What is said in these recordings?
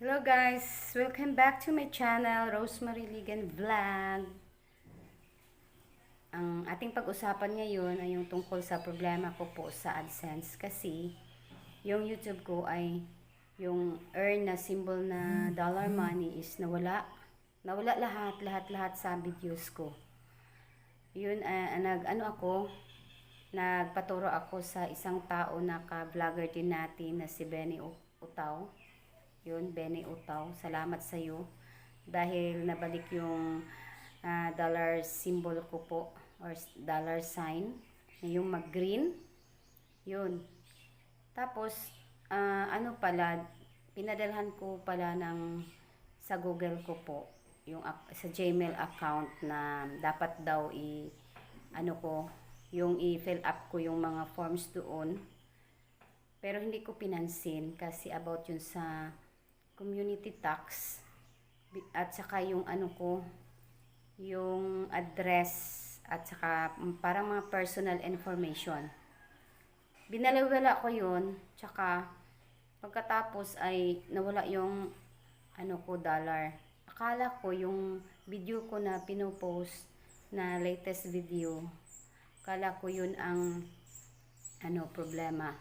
Hello guys! Welcome back to my channel, Rosemary Ligan Vlog. Ang ating pag-usapan ngayon ay yung tungkol sa problema ko po sa AdSense kasi yung YouTube ko ay yung earn na symbol na dollar money is nawala. Nawala lahat, lahat-lahat sa videos ko. Yun, ah, nag, ano ako, nagpaturo ako sa isang tao na ka-vlogger din natin na si Benny Utaw. Yun, Benny Utaw. Salamat sa iyo dahil nabalik yung ah, dollar symbol ko po or dollar sign yung mag-green. Yun. Tapos ah, ano pala pinadalhan ko pala ng sa Google ko po yung sa Gmail account na dapat daw i ano ko yung i-fill up ko yung mga forms doon pero hindi ko pinansin kasi about yun sa community tax at saka yung ano ko yung address at saka parang mga personal information. Binaliwala ko yun, tsaka pagkatapos ay nawala yung ano ko dollar. Akala ko yung video ko na pinopost na latest video, akala ko yun ang ano problema.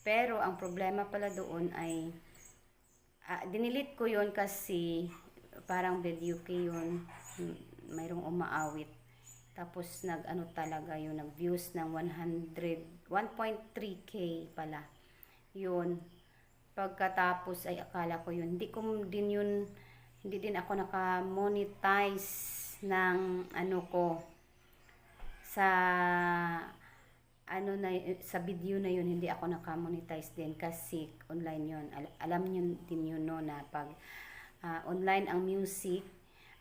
Pero ang problema pala doon ay ah, dinilit ko yun kasi parang video ko yun. Mayroong umaawit. Tapos nag ano talaga yun nag views ng 100 1.3k pala yun. Pagkatapos ay akala ko yun hindi ko din yun hindi din ako naka-monetize ng ano ko sa ano na sa video na yun hindi ako naka-monetize din kasi online yun. Al- alam niyo din yun no na pag ah, online ang music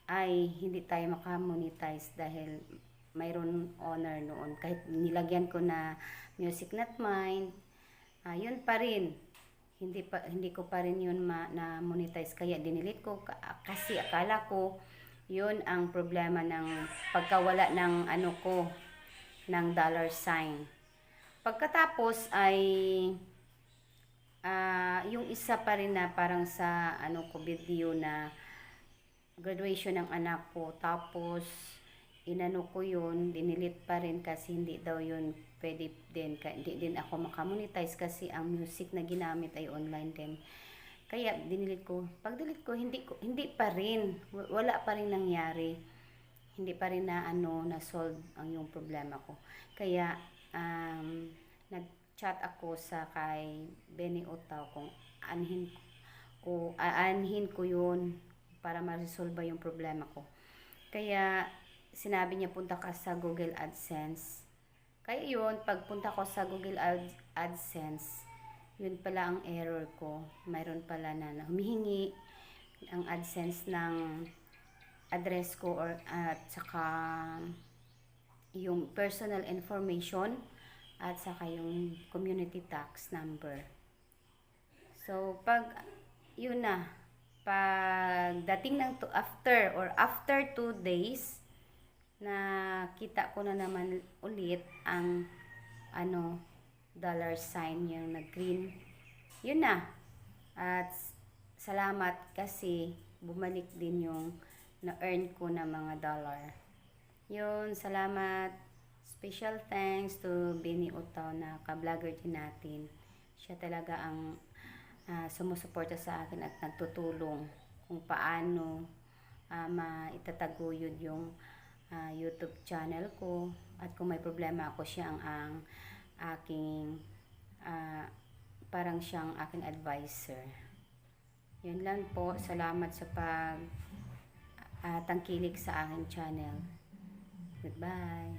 ay hindi tayo maka-monetize dahil mayroon honor noon. Kahit nilagyan ko na music not mine ah, yun pa rin. Hindi pa hindi ko pa rin yun ma, na monetize kaya dinilit ko ka- kasi akala ko yun ang problema ng pagkawala ng ano ko ng dollar sign pagkatapos ay ah yung isa pa rin na parang sa ano ko video na graduation ng anak ko. Tapos inano ko yun dinilit pa rin kasi hindi daw yun pwede din hindi din ako makamonetize kasi ang music na ginamit ay online din. Kaya dinilit ko. Pag delete ko hindi ko hindi pa rin. Wala pa rin nangyari hindi pa rin na ano na solve ang yung problema ko. Kaya um, nag-chat ako sa kay Benny Otaw kung anhin ko aanhin ko yun para ma-resolve yung problema ko. Kaya sinabi niya punta ka sa Google AdSense. Kaya yun pagpunta ko sa Google Ad- AdSense yun pala ang error ko. Mayroon pala na, humihingi ang AdSense ng address ko or at saka yung personal information at saka yung community tax number. So, pag yun na, pag dating ng to, after or after two days, na kita ko na naman ulit ang ano, dollar sign yung nag-green. Yun na. At salamat kasi bumalik din yung na-earn ko na mga dollar. Yun, salamat. Special thanks to Benny Utaw na ka-vlogger din natin. Siya talaga ang ah, sumusuporta sa akin at nagtutulong kung paano ah, maitataguyod yung ah, YouTube channel ko at kung may problema ako siya ang, ang aking ah, parang siyang aking advisor. Yun lang po. Salamat sa pag ah, tangkilik sa aking channel. Goodbye.